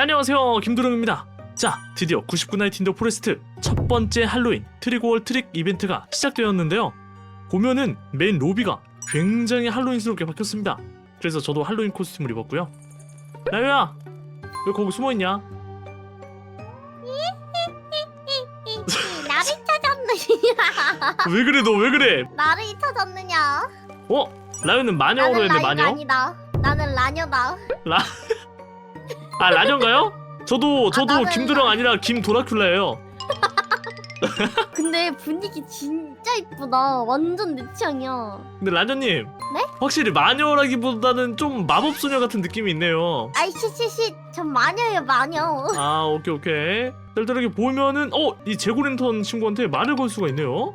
안녕하세요 김도령입니다 자 드디어 99나이 틴더 포레스트 첫 번째 할로윈 트릭월 트릭 이벤트가 시작되었는데요 보면은 메인 로비가 굉장히 할로윈스럽게 바뀌었습니다 그래서 저도 할로윈 코스튬을 입었고요 나유야 왜 거기 숨어있냐 나를 찾았느냐? 왜 그래 너 왜 그래 나를 찾았느냐? 어? 라유는 마녀로 나는 라이가 마녀? 아니다. 나는 라녀다. 아 라녀인가요? 저도 저도 나는 김도령 라- 아니라 김도라큘라예요 근데 분위기 진짜 이쁘다. 완전 내 취향이야. 근데 라녀님 네? 확실히 마녀라기보다는 좀 마법소녀 같은 느낌이 있네요 아이 시시시 전 마녀예요 마녀. 아 오케이 오케이 짤짤하게 보면은 어이 재고랜턴 친구한테 말을 걸 수가 있네요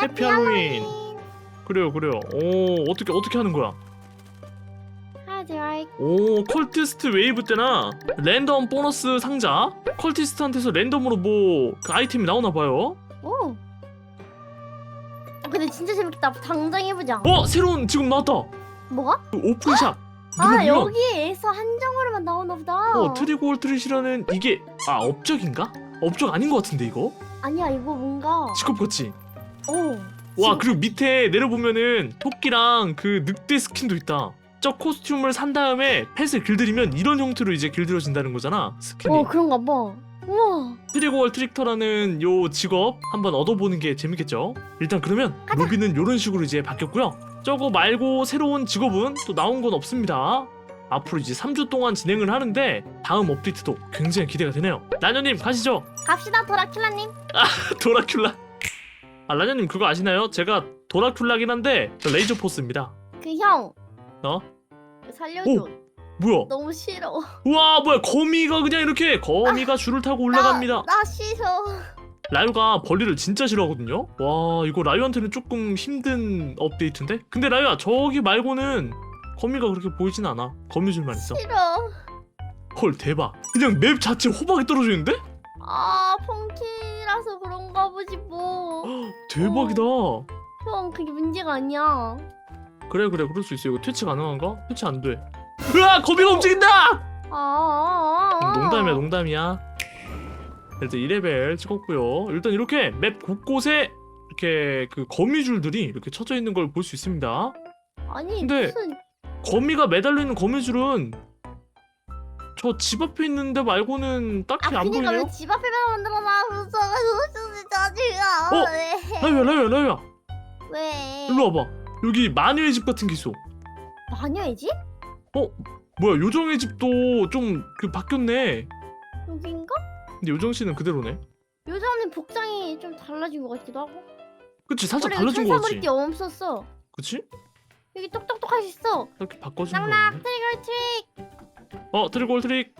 해피 할로윈 그래요 그래요 오 어떻게 어떻게 하는 거야. 오 컬티스트 웨이브 때나 랜덤 보너스 상자 컬티스트한테서 랜덤으로 뭐 그 아이템이 나오나 봐요 오. 어, 근데 진짜 재밌겠다. 당장 해보자. 어 새로운 지금 나왔다 뭐가? 그 오픈샵 아 누르면 여기에서 한정으로만 나오나 보다. 어 트리골 트릿이라는 이게 아 업적인가? 업적 아닌 것 같은데 이거 아니야 이거 뭔가. 직업 같지? 오. 와 그리고 밑에 내려보면은 토끼랑 그 늑대 스킨도 있다 저 코스튬을 산 다음에 펫을 길들이면 이런 형태로 이제 길들여진다는 거잖아 스킨이 어 그런가 봐. 우와. 트리고월 트릭터라는 요 직업 한번 얻어보는 게 재밌겠죠 일단 그러면. 로비는 요런 식으로 이제 바뀌었고요 저거 말고 새로운 직업은 또 나온 건 없습니다 앞으로 이제 3주 동안 진행을 하는데 다음 업데이트도 굉장히 기대가 되네요 라녀님 가시죠 갑시다 도라큘라님. 도라큘라 아 라녀님 그거 아시나요? 제가 도라큘라긴 한데 저 레이저 포스입니다 그 형. 어? 살려줘. 오. 뭐야 너무 싫어. 우와 뭐야 거미가 그냥 이렇게 거미가 줄을 타고 올라갑니다 나, 나 싫어. 라유가 벌리를 진짜 싫어하거든요 와 이거 라유한테는 조금 힘든 업데이트인데 근데 라유야 저기 말고는 거미가 그렇게 보이진 않아 거미줄만 있어 싫어. 헐 대박 그냥 맵 자체 호박이 떨어져 있는데? 아 펑키라서 그런가 보지 뭐. 대박이다 형 그게 문제가 아니야. 그래 그래 그럴 수 있어 이거 퇴치 가능한가? 퇴치 안돼 으아 거미가 움직인다 아, 아, 아. 농담이야 농담이야 일단 2레벨 찍었고요 일단 이렇게 맵 곳곳에 이렇게 그 거미줄들이 이렇게 쳐져 있는 걸 볼 수 있습니다 아니 근데- 무슨 거미가 매달려 있는 거미줄은 저 집 앞에 있는데 말고는 아 딱히 안 그니까 보이네요 왜 집 앞에만 만들어놔 무서워서 짜증나. 어? 왜? 라유야 라유야 라유야 왜? 일로 와봐 여기 마녀의 집 같은 게 있어 마녀의 집? 뭐야 요정의 집도 좀 그 바뀌었네 여긴가? 근데 요정 씨는 그대로네 요즘은 복장이 좀 달라진 것 같기도 하고. 그치 살짝 우리 달라진 거 같지 천사머리띠 없었어. 그치? 여기 똑똑똑할 수 있어. 이렇게 바꿔주는 거 낙낙 같네 트릭을 트릭. 어 트리골 트릭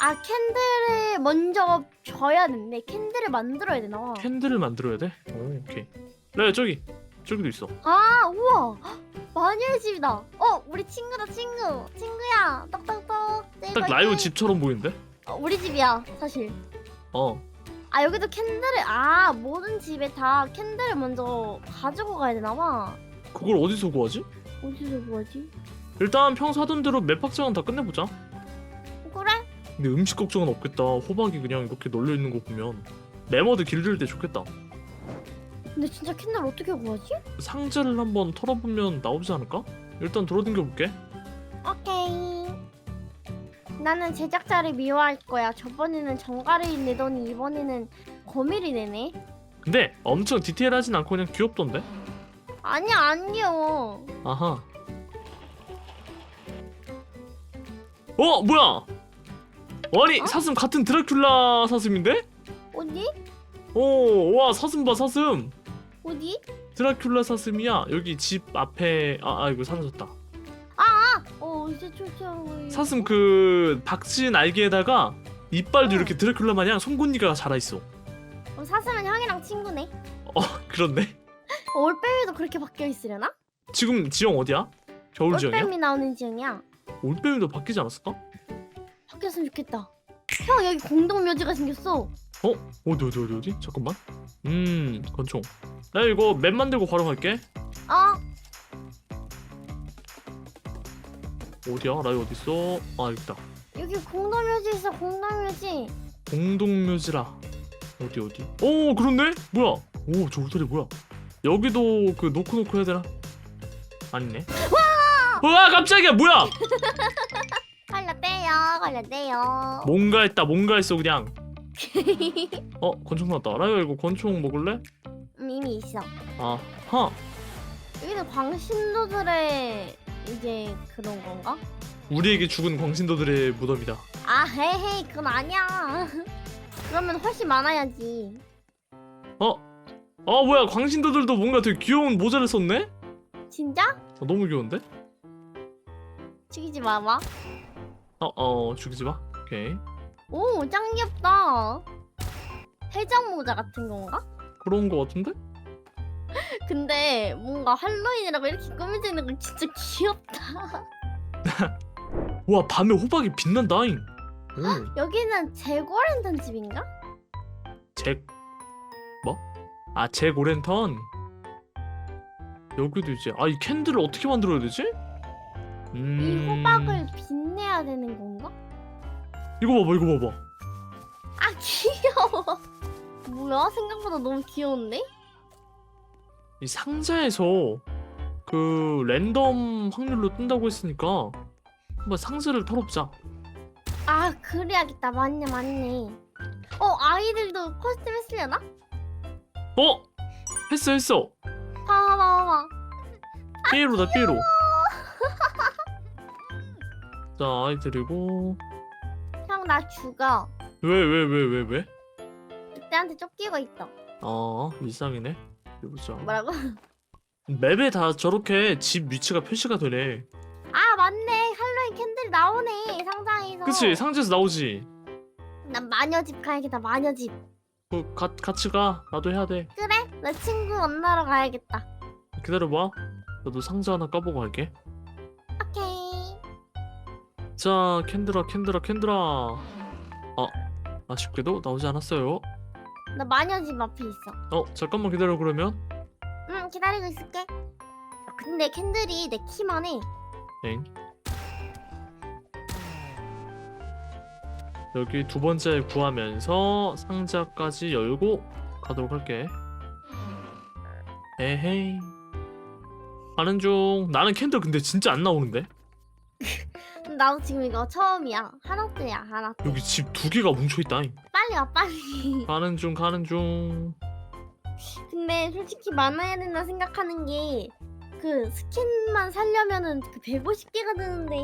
아 캔들을 먼저 줘야 되네. 캔들을 만들어야 되나 봐. 캔들을 만들어야 돼? 오 오케이 라유야 저기 저기도 있어 아 우와 헉, 마녀의 집이다. 어 우리 친구다 친구. 친구야 똑똑똑. 딱 라유 집처럼 보이는데? 어, 우리 집이야 사실. 어 아 여기도 캔들을 아 모든 집에 다 캔들을 먼저 가지고 가야 되나 봐. 그걸 어디서 구하지? 어디서 구하지? 일단 평소 하던 대로 맵 확장은 다 끝내보자 그래? 근데 음식 걱정은 없겠다 호박이 그냥 이렇게 널려 있는 거 보면 메머드 길들 때 좋겠다 근데 진짜 캔들 어떻게 구하지? 상자를 한번 털어보면 나오지 않을까? 일단 돌아댕겨 볼게 오케이. 나는 제작자를 미워할 거야. 저번에는 정가를 내더니 이번에는 거미를 내네. 근데 엄청 디테일하진 않고 그냥 귀엽던데? 안 귀여워. 아하 어 뭐야 아니 어? 사슴 같은 드라큘라 사슴인데? 어디? 오 와 사슴 봐 사슴 어디? 드라큘라 사슴이야 여기 집 앞에 아, 아 이거 사라졌다 어 이제 쫓아오고. 사슴 그 박진 날개에다가 이빨도 응. 이렇게 드라큘라 마냥 송곳니가 자라있어 어, 사슴은 형이랑 친구네. 어 그렇네 어, 올빼미도 그렇게 바뀌어 있으려나? 지금 지형 어디야? 겨울 지형이야? 올빼미 나오는 지형이야. 올빼미도 바뀌지 않았을까? 바뀌었으면 좋겠다. 형 여기 공동 묘지가 생겼어. 어디 어디 어디 어디? 잠깐만 음 권총 나 이거 맵 만들고 바로 갈게 어? 어디야? 라이 어딨어? 아 여기다 여기 여기 공동묘지 있어 공동묘지 공동묘지라 어디 어디? 오 그렇네? 뭐야? 오 저 울타리 뭐야? 여기도 그 놓고 해야 되나? 아니네. 와! 와 깜짝이야 뭐야? 걸렸대요 걸렸대요 뭔가 했다 뭔가 했어 그냥. 어 권총 나왔다. 라이가 이거 권총 먹을래? 음, 이미 있어 아하 여기는 광신도들의 이제 그런 건가? 우리에게 죽은 광신도들의 무덤이다. 아 헤헤이 그건 아니야 그러면 훨씬 많아야지 어? 어 뭐야 광신도들도 뭔가 되게 귀여운 모자를 썼네? 진짜? 어, 너무 귀여운데? 죽이지 마봐 어어 죽이지 마. 오케이. 오 짱 귀엽다 해적 모자 같은 건가? 그런 거 같은데? 근데 뭔가 할로윈이라고 이렇게 꾸며져 있는 거 진짜 귀엽다 와 밤에 호박이 빛난다잉. 오. 여기는 재고랜턴 집인가? 잭 뭐? 아, 잭 오랜턴. 여기도 이제 아, 이 캔들을 어떻게 만들어야 되지? 음. 이 호박을 빛내야 되는 건가? 이거 봐봐, 이거 봐봐. 아 귀여워 뭐야 생각보다 너무 귀여운데? 이 상자에서 그 랜덤 확률로 뜬다고 했으니까 한번 상자를 털어보자. 아 그래야겠다 맞네 맞네 어 아이들도 코스튬 했으려나? 어? 했어, 했어. 봐봐 봐봐 삐에로다, 삐에로. 자, 아이들이고 형 나 죽어 왜, 왜, 왜, 왜, 왜? 늑대한테 쫓기고 있어. 아, 일상이네. 해보자. 뭐라고? 맵에 다 저렇게 집 위치가 표시가 되네. 아 맞네. 할로윈 캔들 나오네 상자에서. 그치 상자에서 나오지. 난 마녀집 가야겠다 마녀집. 그 가, 같이 가. 나도 해야 돼. 그래? 내 친구 만나러 가야겠다. 기다려봐. 나도 상자 하나 까보고 갈게. 오케이. 자 캔들아 캔들아 캔들아. 아 아쉽게도 나오지 않았어요 나 마녀 집 앞에 있어. 어 잠깐만 기다려 그러면? 응 기다리고 있을게. 근데 캔들이 내 키만 해 엥? 여기 두 번째 구하면서 상자까지 열고 가도록 할게. 에헤이. 가는 중. 나는 캔들 근데 진짜 안 나오는데? 나도 지금 이거 처음이야. 하나째야 하나째 여기 집 두 개가 뭉쳐있다 빨리 와 빨리 가는 중 가는 중 근데 솔직히 많아야 된다 생각하는 게 그 스킨만 살려면은 그 150개가 드는데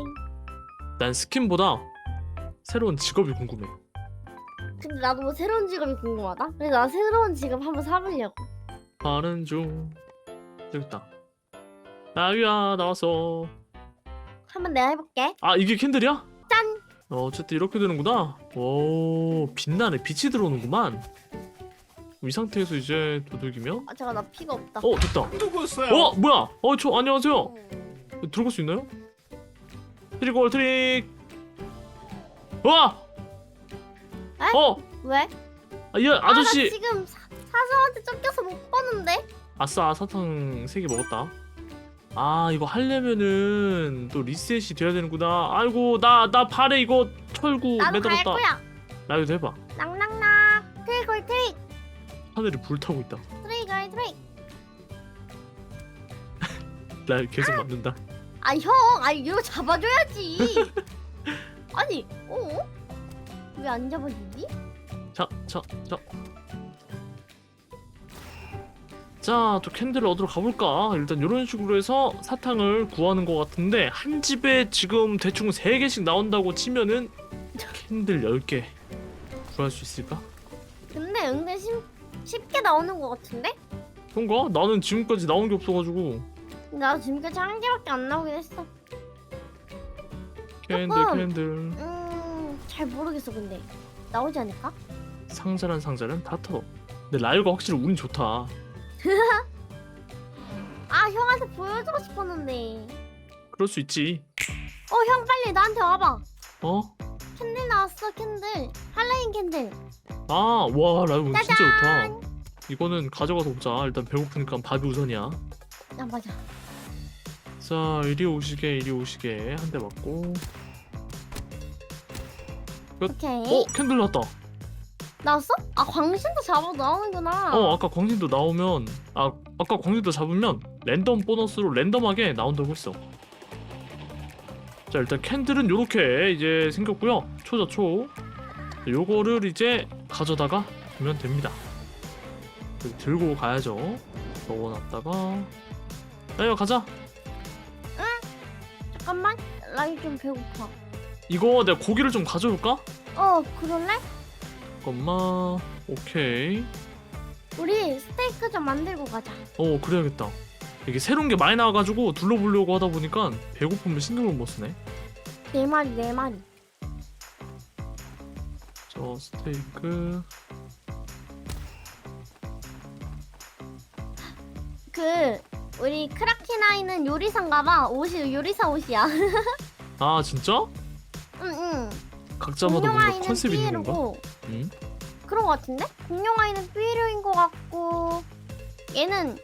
난 스킨보다 새로운 직업이 궁금해. 근데 나도 뭐 새로운 직업이 궁금하다 그래서 나 새로운 직업 한번 사보려고 가는 중. 저기 있다. 나유야 나왔어. 한번 내가 해볼게 아 이게 캔들이야? 짠 어, 어쨌든 이렇게 되는구나. 오 빛나네. 빛이 들어오는구만. 이 상태에서 이제 도둑이면 아 잠깐 나 피가 없다 어 됐다. 누구세요? 어 뭐야? 어 저 안녕하세요. 들어갈 수 있나요? 트릭 올 트릭. 와. 에? 어, 왜? 아, 이 아저씨. 아, 나 지금 사, 사슴한테 쫓겨서 못 보는데 아싸 사탕 3개 먹었다 아 이거 하려면은 또 리셋이 돼야 되는구나. 아이고 나나 발에 이거 철구 나도 갈 매달았다. 거야. 나도 해봐. 낙낙낙 트릭 트릭. 하늘이 불타고 있다. 트릭 트릭. 나 계속 맞는다. 아 형. 아니 이거 잡아줘야지. 아니 어? 왜 안 잡아주지? 자 자 자 자, 또 캔들을 얻으러 가볼까? 일단 이런 식으로 해서 사탕을 구하는 것 같은데 한 집에 지금 대충 3개씩 나온다고 치면은 캔들 10개 구할 수 있을까? 근데 은근 쉽, 쉽게 나오는 것 같은데? 그런가? 나는 지금까지 나온 게 없어가지고 나 지금까지 한 개밖에 안 나오긴 했어 캔들 조금. 캔들 음 잘 모르겠어 근데 나오지 않을까? 상자란 상자는 다 털어 근데 라이오가 확실히 운이 좋다 아 형한테 보여주고 싶었는데. 그럴 수 있지. 어 형 빨리 나한테 와봐. 어? 캔들 나왔어 캔들. 할로윈 캔들. 아 와 라이오 운 진짜 짜잔! 좋다. 이거는 가져가서 먹자. 일단 배고프니까 밥이 우선이야. 아 맞아. 자 이리 오시게 이리 오시게. 한 대 맞고. 오케이. 어 캔들 나왔다. 나왔어? 아 광신도 잡아 나오는구나. 어 아까 광신도 나오면 아 아까 광신도 잡으면 랜덤 보너스로 랜덤하게 나온다고 했어. 자 일단 캔들은 요렇게 이제 생겼고요. 초죠 초. 요거를 이제 가져다가 두면 됩니다. 여기 들고 가야죠. 넣어놨다가 야 이거 가자. 잠깐만. 라이 좀 배고파. 이거 내가 고기를 좀 가져올까? 어 그럴래? 잠깐만. 오케이. 우리 스테이크 좀 만들고 가자. 어 그래야겠다. 이게 새로운 게 많이 나와가지고 둘러보려고 하다 보니까 배고프면 신경을 못 쓰네. 네 마리 네 마리. 저 스테이크 그 우리 크라키나이는 요리사인가봐. 옷이 요리사 옷이야. 아 진짜? 응응. 각자마다 뭔가 공룡아이는 컨셉이 있는 건가? 삐에로고 응? 그런 거 같은데? 공룡아이는 삐에로인 거 같고 얘는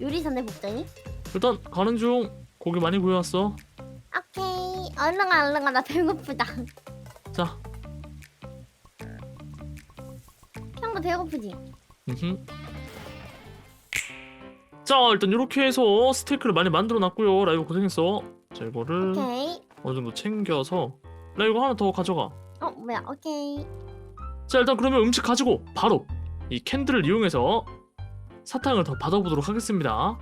요리사인데 복장이? 일단 가는 중 고기 많이 구해왔어 오케이 얼른 가 얼른 가 나 배고프다. 자 형도 배고프지? 음흠. 자 일단 이렇게 해서 스테이크를 많이 만들어 놨고요 라이브 고생했어 자 이거를 오케이. 어느 정도 챙겨서 나 이거 하나 더 가져가 어 뭐야? 오케이. 자 일단 그러면 음식 가지고 바로 이 캔들을 이용해서 사탕을 더 받아보도록 하겠습니다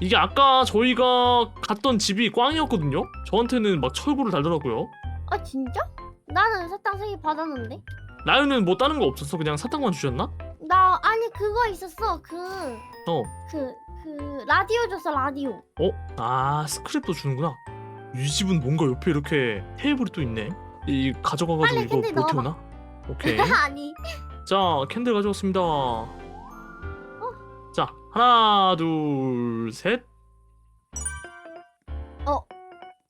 이게 아까 저희가 갔던 집이 꽝이었거든요 저한테는 막 철구를 달더라고요 아 진짜? 나는 사탕 세개 받았는데? 라이언은 뭐 다른 거 없었어? 그냥 사탕만 주셨나? 나 아니 그거 있었어 그 어. 그, 그 라디오 줬어 라디오 어? 아 스크랩도 주는구나 이 집은 뭔가 옆에 이렇게 테이블이 또 있네. 이 가져가가지고 빨리 이거 캔들 못 넣어봐. 태우나? 오케이. 아니. 자 캔들 가져왔습니다. 자 하나 둘 셋. 어.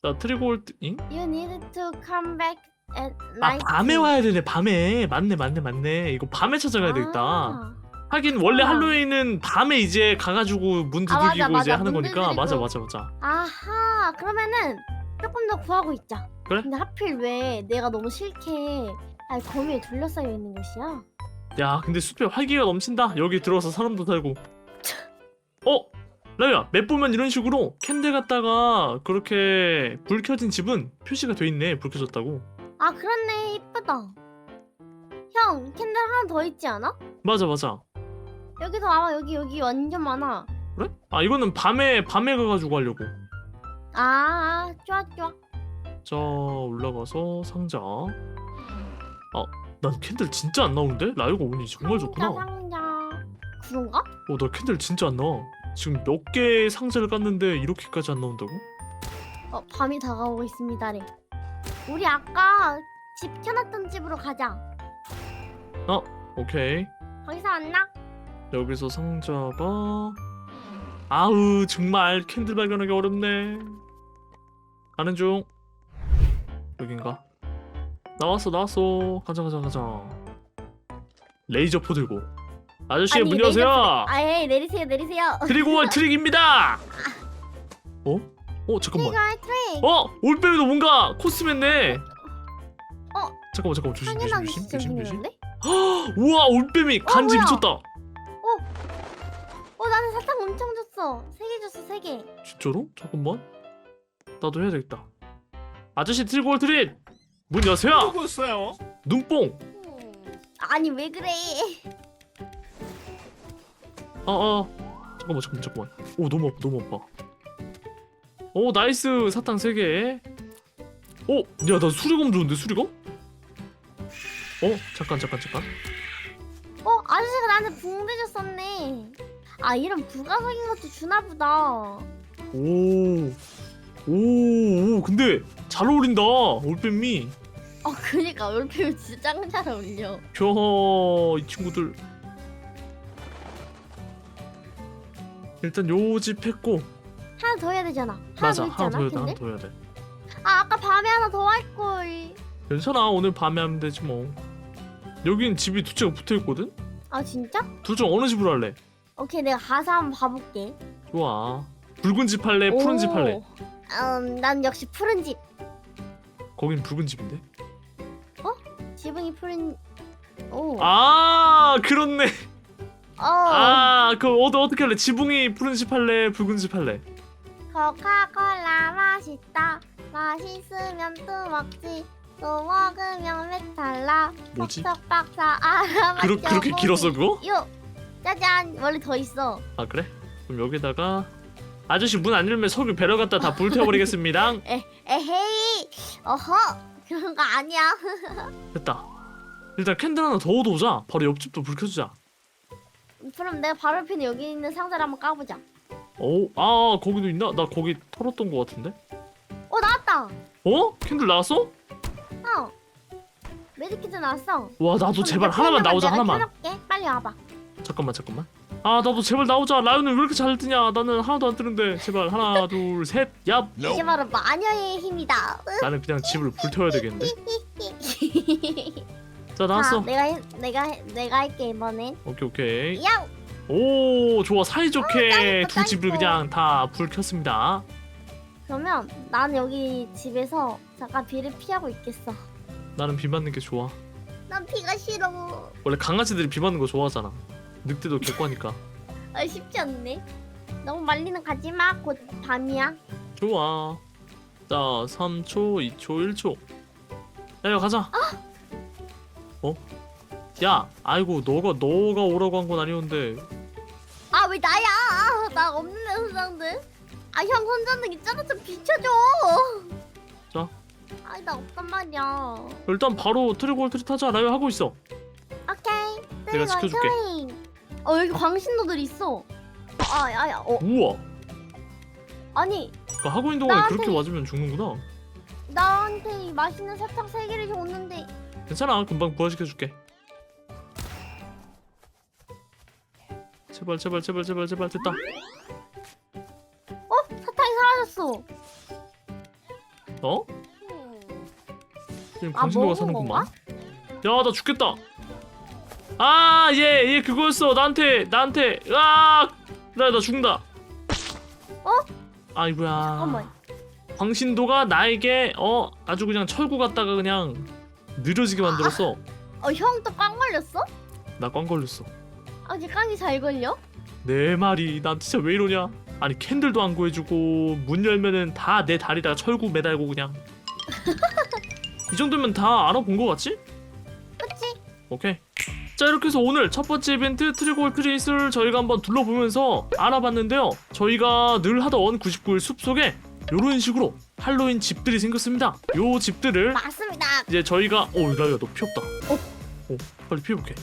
자 트리골드 잉? You need to come back at 아 night. 밤에 와야 되네 밤에. 맞네 맞네 맞네. 이거 밤에 찾아가야 되겠다. 아, 하긴 원래 아. 할로윈은 밤에 이제 가가지고 문 아, 두들기고 이제 맞아. 하는 문 거니까 맞아 두드리고. 맞아 맞아 아하 그러면은 조금 더 구하고 있자 그래? 근데 하필 왜 내가 너무 싫게 아니 거미에 둘러싸여 있는 곳이야 야 근데 숲에 활기가 넘친다 여기 들어와서 사람도 살고 어? 라이야 맵 보면 이런 식으로 캔들 갖다가 그렇게 불 켜진 집은 표시가 돼 있네 불 켜졌다고 아 그렇네 이쁘다 형 캔들 하나 더 있지 않아? 맞아 맞아 여기도 아마 여기 여기 완전 많아. 그래? 아 이거는 밤에 밤에 가가지고 하려고. 아, 아 좋아 좋아. 자 올라가서 상자. 아 난 캔들 진짜 안 나오는데? 라이가 운이 정말 좋구나. 상자. 상자 그런가? 어 나 캔들 진짜 안 나와. 지금 몇 개의 상자를 깠는데 이렇게까지 안 나온다고? 어 밤이 다가오고 있습니다래 우리 아까 집 켜놨던 집으로 가자. 오케이. 거기서 만나 여기서 상자가 아우 정말 캔들 발견하기 어렵네. 가는 중. 여긴가? 나왔어 나왔어. 가자 가자 가자. 레이저 포 들고. 아저씨 아니, 문 여세요. 아예 내리세요 내리세요. 트리고 월 트릭입니다. 어? 어 잠깐만. 트리거 트릭. 어? 올빼미도 뭔가 코스맨네. 어? 잠깐만 잠깐만. 조심 조심 당연한 조심 조심 조심? 우와 올빼미 간지 뭐야? 미쳤다 어 나는 사탕 엄청 줬어. 세 개 줬어 세 개. 진짜로? 잠깐만. 나도 해야 되겠다. 아저씨 트리고월 트릭 문 여세요! 누구세요? 눈뽕! 아니 왜 그래? 어어 잠깐만 잠깐만 잠깐만. 오 너무 아파 너무 아파. 오 나이스! 사탕 3개. 오! 야 나 수리검 좋은데 수리검? 어? 잠깐 잠깐 잠깐. 어 아저씨가 나한테 붕대 줬었네 아 이런 부가적인 것도 주나 보다 오, 오, 오, 근데 잘 어울린다, 올빼미. 어 그니까 올빼미 진짜 짱잘 어울려 야, 이 친구들. 일단 요 집 했고, 하나 더 해야 되잖아 하나 맞아, 더 있지 하나 않아 더 해야 돼, 하나 근데? 더 해야 돼. 아 아까 밤에 하나 더 할 걸 괜찮아, 오늘 밤에 하면 되지 뭐. 여긴 집이 두 채가 붙어 있거든. 아 진짜? 둘 중 어느 집으로 할래? 오케이 내가 가서 한번 봐볼게 좋아. 붉은 집 할래, 푸른 집 할래? 음, 난 역시 푸른 집 거긴 붉은 집인데. 지붕이 푸른 오. 아 그렇네 어. 아그 어떻게 어떻게 할래 지붕이 푸른 집 할래 붉은 집 할래 코카콜라 맛있다. 맛있으면 또 먹지. 또 먹으면 배탈나. 뭐지? 박사 알아 그러, 그렇게 길었어 그거? 요. 짜잔. 원래 더 있어. 아 그래? 그럼 여기다가 아저씨 문 안 열면 석유 배러 갖다 다 불태워버리겠습니다 에 에헤이. 어허. 그런 거 아니야. 됐다 일단 캔들 하나 더 얻어오자 바로 옆집도 불 켜주자 그럼 내가 바로 옆에 있는 여기 있는 상자를 한번 까보자. 오, 아 거기도 있나? 나 거기 털었던 거 같은데? 어 나왔다. 어? 캔들 나왔어? 어. 메디키트 나왔어. 와 나도 그럼 제발 내가 하나만 켜놓으면 나오자 내가 하나만 켜놓을게. 빨리 와봐. 잠깐만 잠깐만. 아 나도 제발 나오자. 라이언은 왜 이렇게 잘 뜨냐? 나는 하나도 안 뜨는데. 제발 하나 둘셋얍. 이게 바로 마녀의 힘이다. 나는 그냥 집을 불태워야 되겠는데? 자 자, 나왔어. 내가 해, 내가 해, 내가 할게 이번엔. 오케이 오케이. 야. 오 좋아. 사이좋게 두 집을. 그냥 다 불 켰습니다. 그러면 난 여기 집에서 잠깐 비를 피하고 있겠어. 나는 비 맞는 게 좋아. 난 비가 싫어. 원래 강아지들이 비 맞는 거 좋아하잖아 늑대도 개과니까 아 쉽지 않네. 너무 말리는 가지 마. 곧 밤이야. 좋아 자 3초 2초 1초 야 이거 가자 어? 야 아이고 너가 너가 오라고 한 건 아니었는데 아 왜 나야? 나 없는 세상들. 아형 손전등 있잖아 좀 비춰줘. 자. 아니 나 없단 말이야. 일단 바로 트리고 트리 타자 라이어 하고 있어 오케이. 내가 지켜줄게. 어 여기 광신도들 있어. 아야야 어. 우와. 아니 그 하고 있는 동안에 나한테- 그렇게 맞으면 죽는구나. 나한테 이 맛있는 사탕 세 개를 줬는데. 괜찮아 금방 부활시켜 줄게. 제발 제발 제발 제발 제발 됐다. 어? 사탕이 사라졌어. 어? 지금 아, 광신도가 먹은 사는구만. 야 나 죽겠다 아 얘 얘 그거였어 나한테 나한테 아나나 죽는다 어? 아이고야 잠깐만. 광신도가 나에게 어 아주 그냥 철구 갖다가 그냥 느려지게 만들었어 어 형 또 꽝 걸렸어? 나 꽝 걸렸어 아 이제 꽝이 잘 걸려? 내 말이 난 진짜 왜 이러냐 아니 캔들도 안 구해주고 문 열면은 다 내 다리다가 철구 매달고 그냥 이 정도면 다 알아본 거 같지? 그치? 오케이 자 이렇게 해서 오늘 첫 번째 이벤트 트리골 트레이스를 저희가 한번 둘러보면서 알아봤는데요 저희가 늘 하던 99일 숲속에 이런 식으로 할로윈 집들이 생겼습니다 요 집들을 맞습니다. 이제 저희가 오 라이야 너 피었다 어? 어 빨리 피워볼게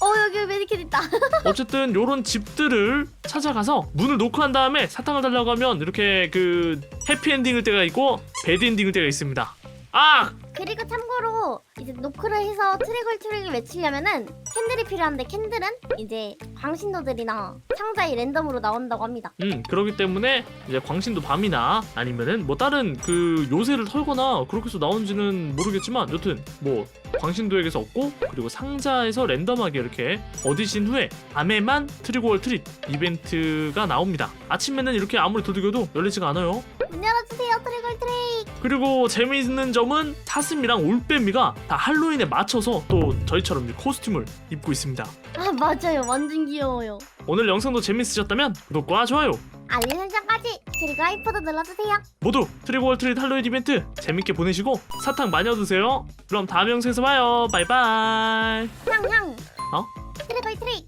어 여기 메디킷 있다. 어쨌든 요런 집들을 찾아가서 문을 노크한 다음에 사탕을 달라고 하면 이렇게 그 해피엔딩일 때가 있고 배드엔딩일 때가 있습니다 아! 그리고 참고로 이제 노크를 해서 트랙을 트랙을 외치려면은 캔들이 필요한데 캔들은 이제 광신도들이나 상자에 랜덤으로 나온다고 합니다. 음 그러기 때문에 이제 광신도 밤이나 아니면은 뭐 다른 그 요새를 털거나 그렇게 해서 나온지는 모르겠지만 여튼 뭐 광신도에게서 얻고 그리고 상자에서 랜덤하게 이렇게 얻으신 후에 밤에만 트리고월 트릿 이벤트가 나옵니다 아침에는 이렇게 아무리 두들겨도 열리지가 않아요 문 열어주세요 트랙을 트랙. 그리고 재미있는 점은 사슴이랑 올빼미가 다 할로윈에 맞춰서 또 저희처럼 이제 코스튬을 입고 있습니다 아 맞아요 완전 귀여워요. 오늘 영상도 재밌으셨다면 구독과 좋아요 알림 설정까지 그리고 하이퍼도 눌러주세요. 모두 트리고 트릿 할로윈 이벤트 재밌게 보내시고 사탕 많이 얻으세요. 그럼 다음 영상에서 봐요. 바이바이. 향향. 어? 트랙을 트랙.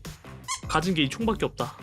가진 게 이 총밖에 없다.